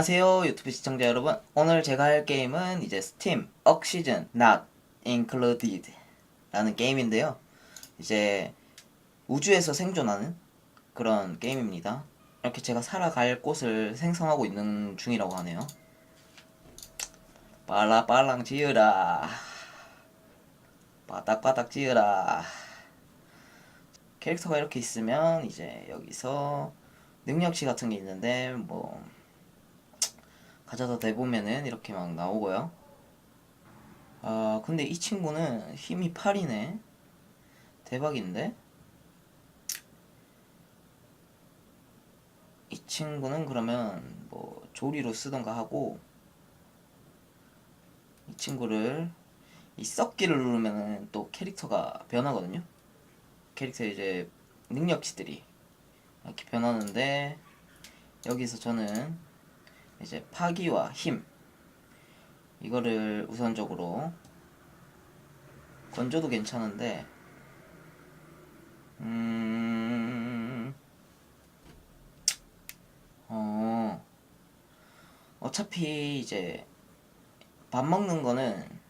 안녕하세요 유튜브 시청자 여러분. 오늘 제가 할 게임은 이제 스팀 억시즌 not included 라는 게임인데요. 이제 우주에서 생존하는 그런 게임입니다. 이렇게 제가 살아갈 곳을 생성하고 있는 중이라고 하네요. 빨라빨랑 지으라. 바닥바닥 지으라. 캐릭터가 이렇게 있으면 이제 여기서 능력치 같은 게 있는데 뭐 가져다 대보면은 이렇게 막 나오고요. 아 근데 이 친구는 힘이 8이네. 대박인데? 이 친구는 그러면 뭐 조리로 쓰던가 하고 이 친구를 이 썩기를 누르면은 또 캐릭터가 변하거든요. 캐릭터 이제 능력치들이 이렇게 변하는데 여기서 저는 이제 파기와 힘. 이거를 우선적으로 건져도 괜찮은데 음... 어... 어차피 이제 밥 먹는 거는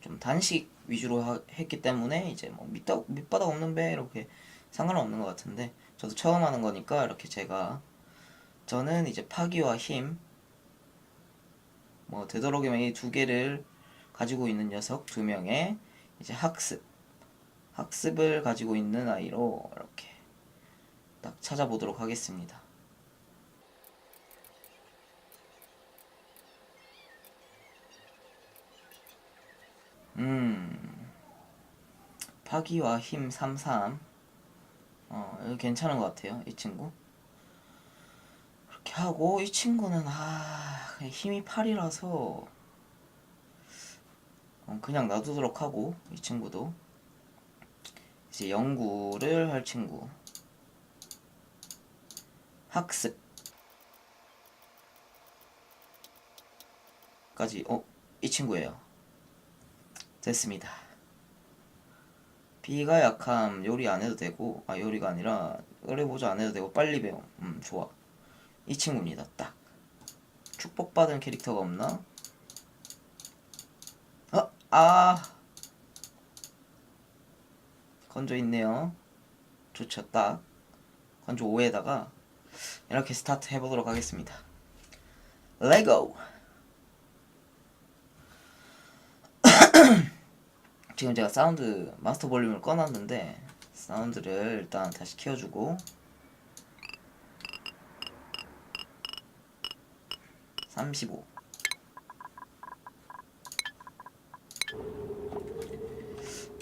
좀 단식 위주로 하- 했기 때문에 이제 뭐 밑바닥, 밑바닥 없는 배 이렇게 상관은 없는 것 같은데 저도 처음 하는 거니까 이렇게 제가 저는 이제 파기와 힘, 뭐 되도록이면 이 두 개를 가지고 있는 녀석 두 명의 이제 학습, 학습을 가지고 있는 아이로 이렇게 딱 찾아보도록 하겠습니다. 음, 파기와 힘 33. 어, 괜찮은 것 같아요. 이 친구. 하고 이 친구는 아 힘이 8이라서. 어, 그냥 놔두도록 하고 이 친구도. 이제 연구를 할 친구. 학습. 까지 어? 이 친구예요. 됐습니다. 비가 약함 요리 안 해도 되고 아 요리가 아니라 의뢰보조 안 해도 되고 빨리 배움. 음 좋아 이 친구입니다. 딱 축복받은 캐릭터가 없나? 어? 아. 건조 있네요. 좋죠 딱 건조 5에다가 이렇게 스타트 해보도록 하겠습니다. 레고! 지금 제가 사운드 마스터 볼륨을 꺼놨는데 사운드를 일단 다시 키워주고 35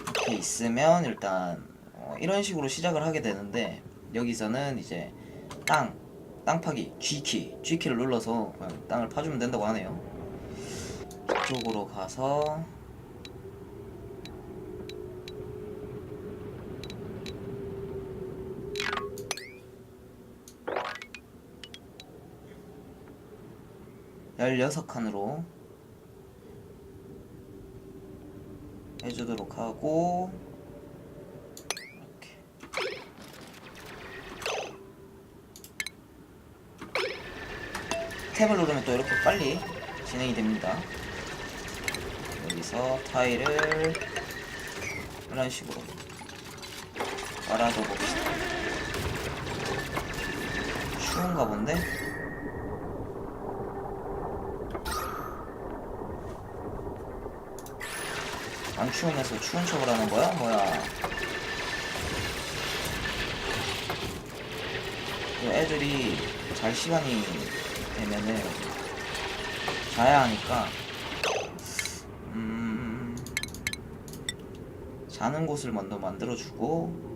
이렇게 있으면 일단 어, 이런 식으로 시작을 하게 되는데 여기서는 이제 땅 땅 파기 G키 G키를 눌러서 땅을 파주면 된다고 하네요. 이쪽으로 가서 열여섯 칸으로 해주도록 하고 이렇게 탭을 누르면 또 이렇게 빨리 진행이 됩니다. 여기서 타일을 이런 식으로 깔아줘 봅시다. 추운가 본데? 안 추우면서 추운 척을 하는 거야? 뭐야? 그 애들이 잘 시간이 되면은 자야 하니까 음 자는 곳을 먼저 만들어주고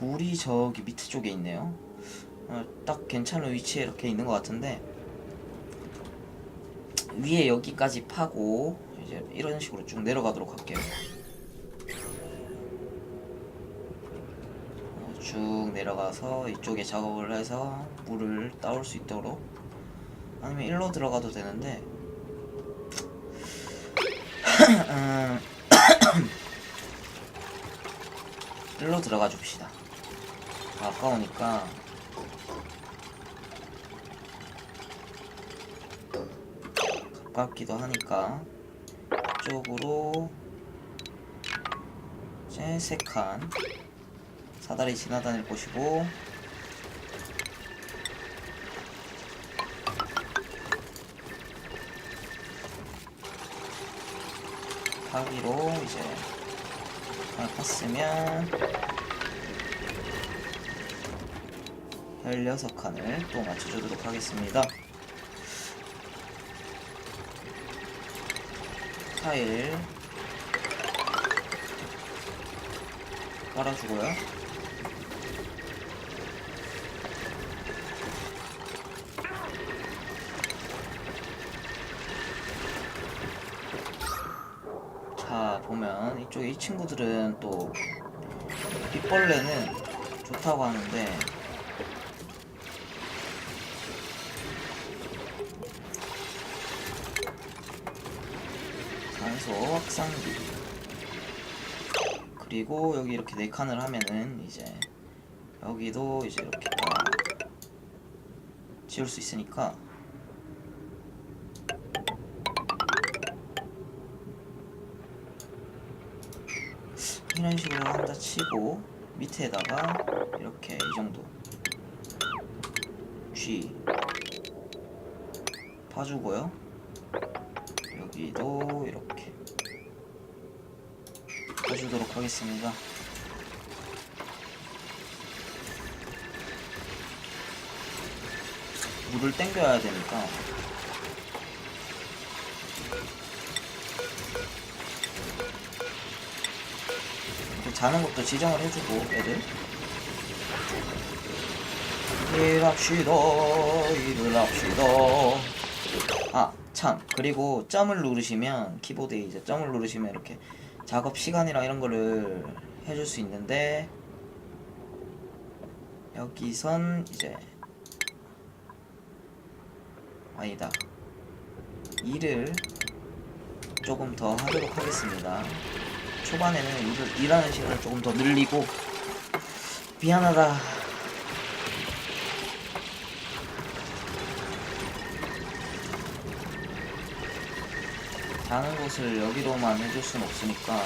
물이 저기 밑에 쪽에 있네요. 어, 딱 괜찮은 위치에 이렇게 있는 것 같은데 위에 여기까지 파고 이제 이런 식으로 쭉 내려가도록 할게요. 어, 쭉 내려가서 이쪽에 작업을 해서 물을 따올 수 있도록 아니면 일로 들어가도 되는데 음, 일로 들어가 줍시다. 아까우니까. 가깝기도 하니까 이쪽으로 이제 세칸 사다리 지나다닐 곳이고. 하기로 이제 하나 팠으면 16칸을 또 맞춰주도록 하겠습니다. 타일 깔아주고요. 자 보면 이쪽 이 친구들은 또 빗벌레는 좋다고 하는데 산소 확산기. 그리고 여기 이렇게 네 칸을 하면은 이제 여기도 이제 이렇게 다 지울 수 있으니까 이런 식으로 한다 치고 밑에다가 이렇게 이 정도 G 봐주고요. 여기도 이렇게. 봐 주도록 하겠습니다. 물을 땡겨야 되니까. 자는 것도 지정을 해주고 애들. 일합시다 일을 합시다. 아 참. 그리고 점을 누르시면 키보드에 이제 점을 누르시면 이렇게 작업 시간이랑 이런 거를 해줄 수 있는데 여기선 이제 아니다. 일을 조금 더 하도록 하겠습니다. 초반에는 일을, 일하는 시간을 조금 더 늘리고 미안하다 자는 곳을 여기로만 해줄 순 없으니까.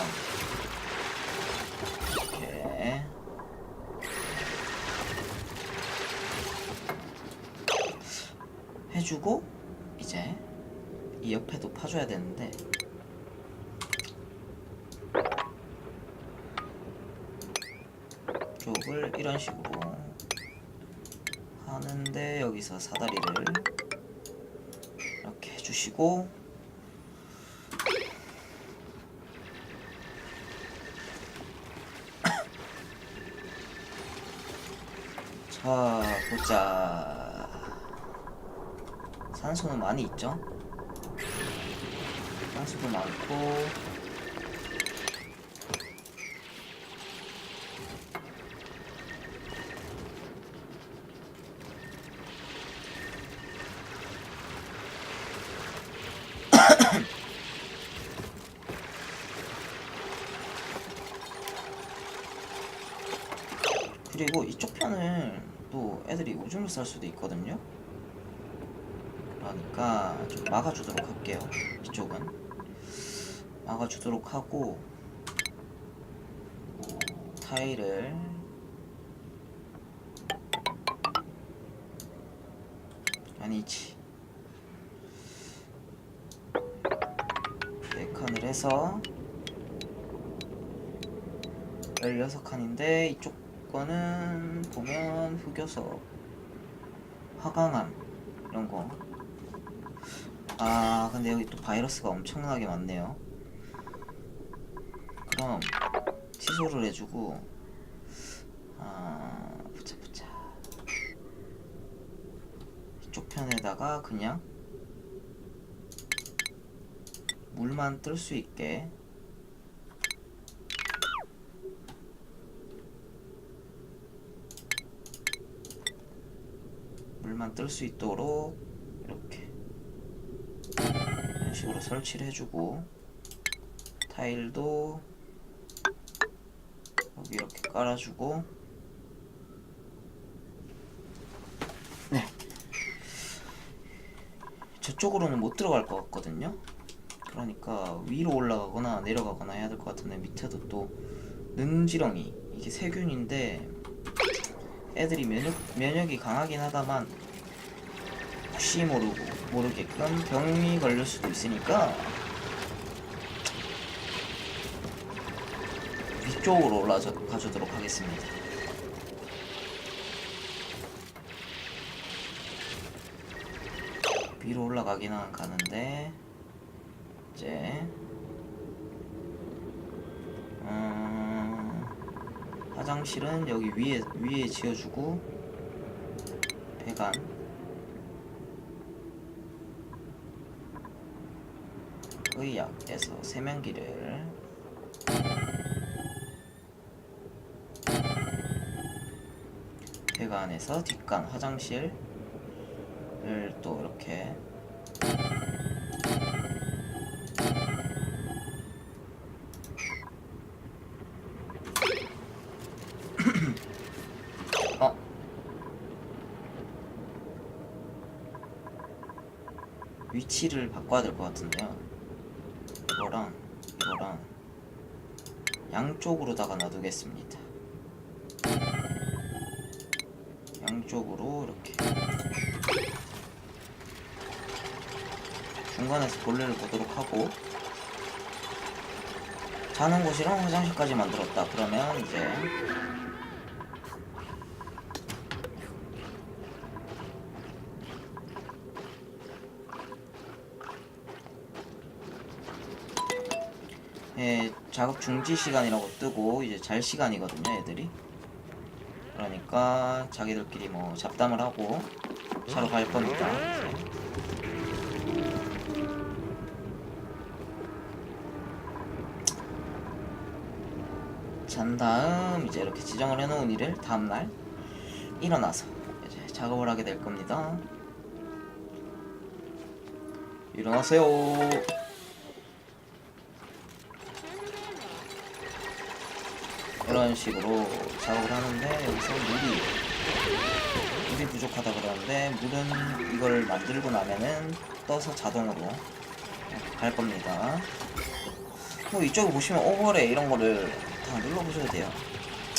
이렇게. 해주고 이제 이 옆에도 파줘야 되는데. 쪽을 이런 식으로 하는데 여기서 사다리를 이렇게 해주시고 자 보자 산소는 많이 있죠 산소도 많고 그리고 이쪽 편을 또 애들이 오줌을 쌀 수도 있거든요. 그러니까 좀 막아주도록 할게요. 이쪽은 막아주도록 하고 타일을 아니지 네 칸을 해서 16칸인데 이쪽 거는 보면 흑요석 화강암 이런 거. 아 근데 여기 또 바이러스가 엄청나게 많네요. 그럼 취소를 해주고 아 보자 보자 이쪽 편에다가 그냥 물만 뜰 수 있게 물만 뜰 수 있도록 식으로 설치를 해주고 타일도 여기 이렇게 깔아주고. 네. 저쪽으로는 못 들어갈 것 같거든요. 그러니까 위로 올라가거나 내려가거나 해야 될 것 같은데 밑에도 또 능지렁이 이게 세균인데 애들이 면역, 면역이 강하긴 하다만 혹시 모르고 모르게끔 병이 걸릴 수도 있으니까 위쪽으로 올라가 가주도록 하겠습니다. 위로 올라가기는 가는데 이제 음, 화장실은 여기 위에 위에 지어주고 배관 의 약에서 세면기를 배관에서 뒷간 화장실을 또 이렇게 어 위치를 바꿔야 될 것 같은데요. 이거랑 이거랑 양쪽으로다가 놔두겠습니다. 양쪽으로 이렇게 중간에서 볼일을 보도록 하고 자는 곳이랑 화장실까지 만들었다. 그러면 이제 예, 작업 중지 시간이라고 뜨고 이제 잘 시간이거든요, 애들이. 그러니까 자기들끼리 뭐 잡담을 하고 자러 갈. 이제. 잔 다음 이제 이렇게 지정을 해놓은 일을 다음날 일어나서 이제 작업을 하게 될 겁니다. 일어나세요. 이런 식으로 작업을 하는데 여기서 물이 물이 부족하다 그러는데 물은 이걸 만들고 나면은 떠서 자동으로 갈 겁니다. 뭐 이쪽에 보시면 오버레이 이런 거를 다 눌러보셔도 돼요.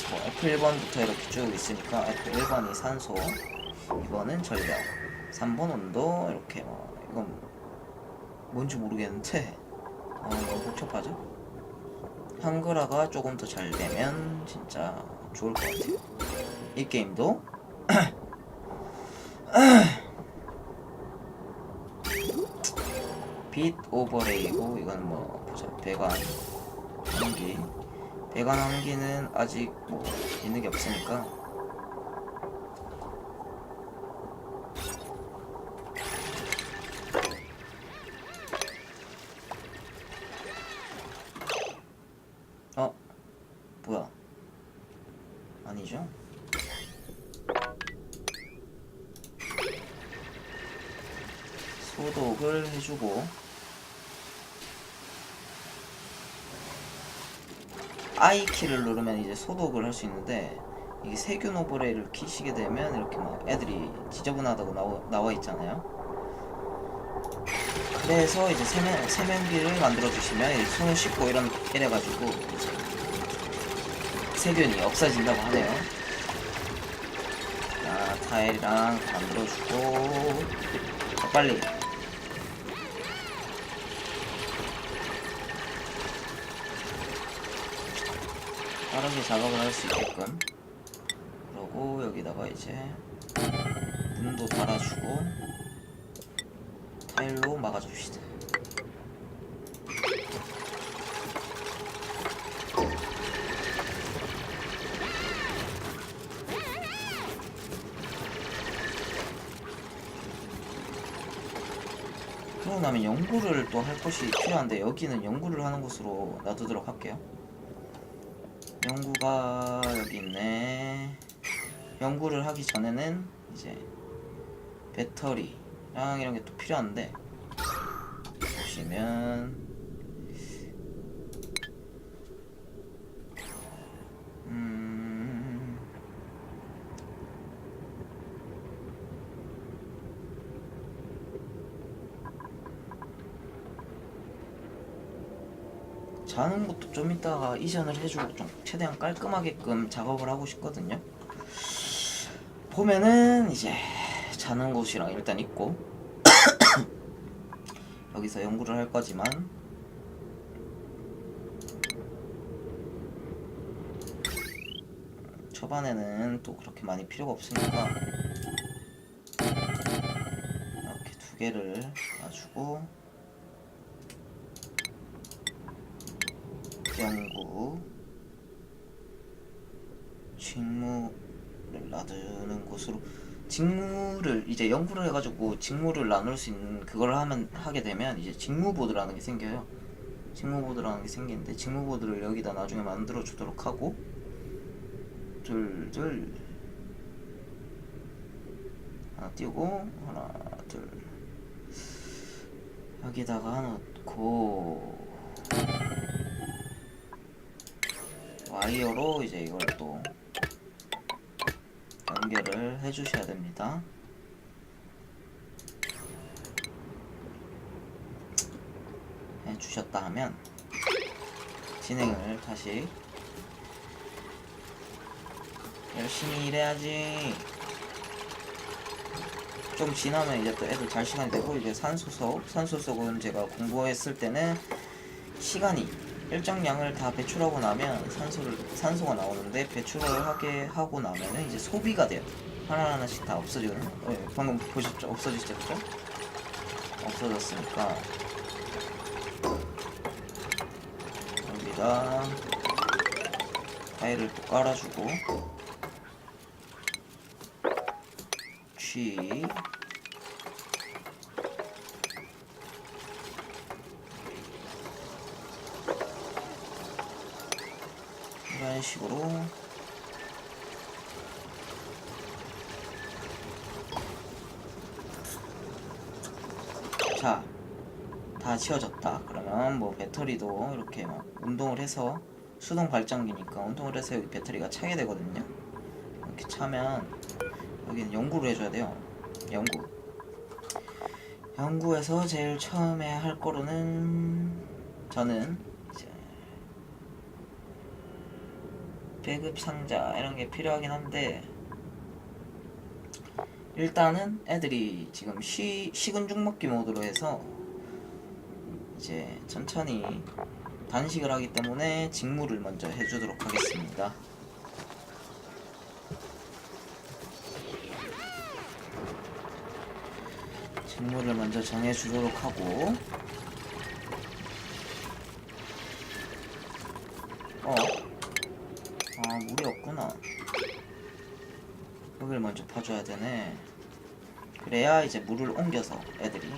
뭐 F1번부터 이렇게 쭉 있으니까 F1번이 산소, 2번은 전력, 3번 온도 이렇게 뭐 이건 뭔지 모르겠는데 어, 너무 복잡하죠? 한글화가 조금 더 잘 되면 진짜 좋을 것 같아요. 이 게임도. 빛 오버레이고 이건 뭐 보자. 배관 한기. 배관 한기는 아직 뭐 있는 게 없으니까 어 뭐야 아니죠? 소독을 해주고 I 키를 누르면 이제 소독을 할 수 있는데 이게 세균 오버레이를 키시게 되면 이렇게 막 애들이 지저분하다고 나와, 나와 있잖아요. 그래서 이제 세면, 세면기를 만들어 주시면 이제 손을 씻고 이런 이래가지고 세균이 없어진다고 하네요. 자, 타일이랑 만들어주고 자, 빨리 빠르게 작업을 할 수 있게끔 그러고 여기다가 이제 문도 달아주고 타일로 막아줍시다. 그러고 나면 연구를 또할 곳이 필요한데 여기는 연구를 하는 곳으로 놔두도록 할게요. 연구가 여기 있네. 연구를 하기 전에는 이제 배터리랑 이런 게 또 필요한데 보시면 자는 것도 좀 이따가 이전을 해주고 좀 최대한 깔끔하게끔 작업을 하고 싶거든요. 보면은 이제 자는 곳이랑 일단 있고 여기서 연구를 할 거지만 초반에는 또 그렇게 많이 필요가 없으니까 이렇게 두 개를 놔주고 연구 직무를 놔두는 곳으로 직무를 이제 연구를 해가지고 직무를 나눌 수 있는 그걸 하면 하게 되면 이제 직무보드라는 게 생겨요. 직무보드라는 게 생기는데 직무보드를 여기다 나중에 만들어 주도록 하고 둘둘 하나 띄우고 하나 둘 여기다가 넣고 와이어로 이제 이걸 또 연결을 해주셔야 됩니다. 해주셨다 하면 진행을 다시 열심히 일해야지. 좀 지나면 이제 또 애들 잘 시간이 되고 이제 산소석 산소석은 제가 공부했을 때는 시간이 일정량을 다 배출하고 나면 산소를 산소가 나오는데 배출을 하게 하고 나면은 이제 소비가 돼요. 하나하나씩 다 없어지거든요. 네, 방금 보셨죠? 없어지셨죠? 없어졌으니까 여기다 타일을 또 깔아주고 G 이런 식으로 자, 다 치워졌다. 그러면 뭐 배터리도 이렇게 막 운동을 해서 수동 발전기니까 운동을 해서 여기 배터리가 차게 되거든요. 이렇게 차면 여기는 연구를 해줘야 돼요. 연구. 연구에서 제일 처음에 할 거로는 저는 이제 배급 상자 이런 게 필요하긴 한데 일단은 애들이 지금 시, 식은 죽 먹기 모드로 해서 이제 천천히 단식을 하기 때문에 직무를 먼저 해주도록 하겠습니다. 직무를 먼저 정해주도록 하고 어? 아 물이 없구나. 여기를 먼저 파줘야 되네. 그래야 이제 물을 옮겨서 애들이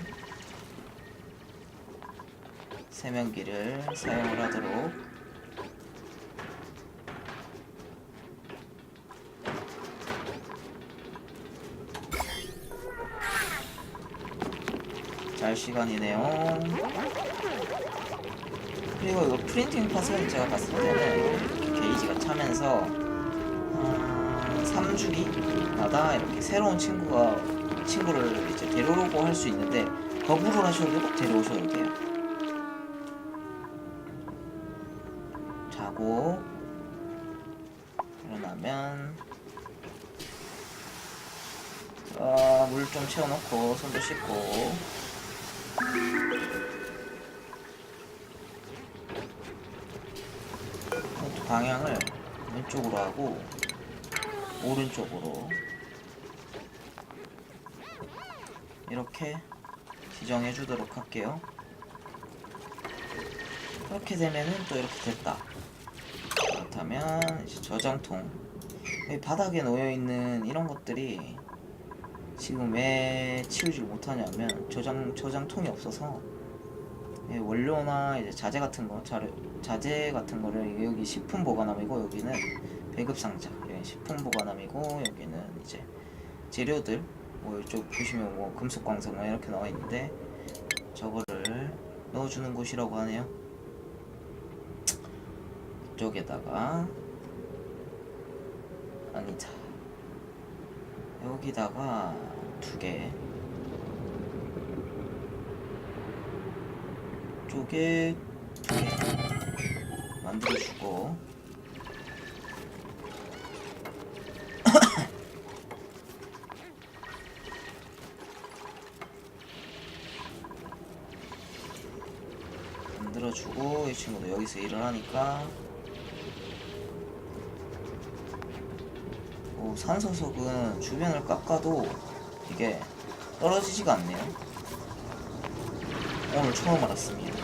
세면기를 사용을 하도록. 잘 시간이네요. 그리고 이거 프린팅 팟은 제가 봤을 때는 게이지가 차면서 한 3주기마다 이렇게 새로운 친구가 친구를 이제 데려오고 할 수 있는데 거부를 하셔도 되고 데려오셔도 돼요. 자고 일어나면 아, 물 좀 채워놓고 손도 씻고 이것도 방향을 왼쪽으로 하고 오른쪽으로 이렇게 지정해 주도록 할게요. 이렇게 되면은 또 이렇게 됐다. 그렇다면 이제 저장통 여기 바닥에 놓여 있는 이런 것들이 지금 왜 치우질 못하냐면 저장 저장통이 없어서 예, 원료나 이제 자재 같은 거 자료 자재 같은 거를 여기 식품 보관함이고 여기는 배급 상자 여기 식품 보관함이고 여기는 이제 재료들 뭐 이쪽 보시면 뭐 금속 광석 뭐 이렇게 나와 있는데 저거를 넣어주는 곳이라고 하네요. 이쪽에다가 아니다. 여기다가 두 개. 쪽에 두 개. 만들어주고. 만들어주고 이 친구도 여기서 일을 하니까. 오, 산소석은 주변을 깎아도 이게 떨어지지가 않네요. 오늘 처음 알았습니다